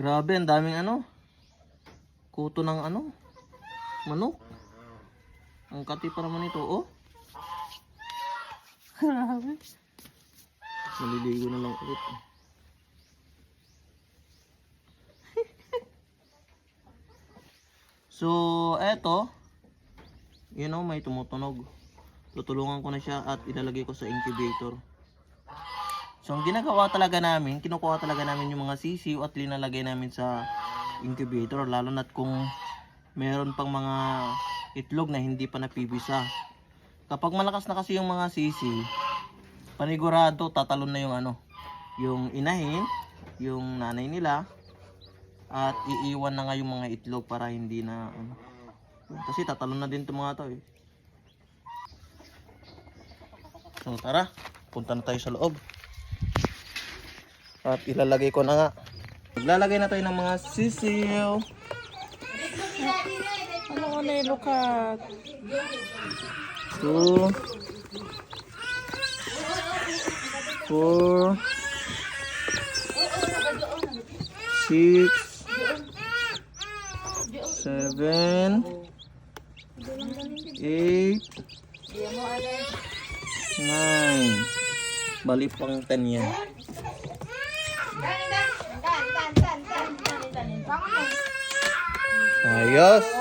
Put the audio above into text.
Grabe, ang daming ano. Kuto ng ano. Manok. Ang kati pa naman ito, oh. Grabe. Maliligo na lang ulit. so, eto. You know, may tumutunog. Tutulungan ko na siya at ilalagay ko sa incubator. So, ang ginagawa talaga namin, kinukuha talaga namin yung mga sisiw at linalagay namin sa incubator. Lalo na't kung meron pang mga itlog na hindi pa napibisa. Kapag malakas na kasi yung mga sisi, panigurado tatalon na yung ano, yung inahin, yung nanay nila, at iiwan na nga yung mga itlog para hindi na ano. Kasi tatalon na din itong mga to eh. So tara, punta na tayo sa loob. At ilalagay ko na nga. Maglalagay na tayo ng mga sisiw. Ano ko na ilukat? Two. Four. Six. Seven. Eight. Nine. Bali pang ten yan. Ayos.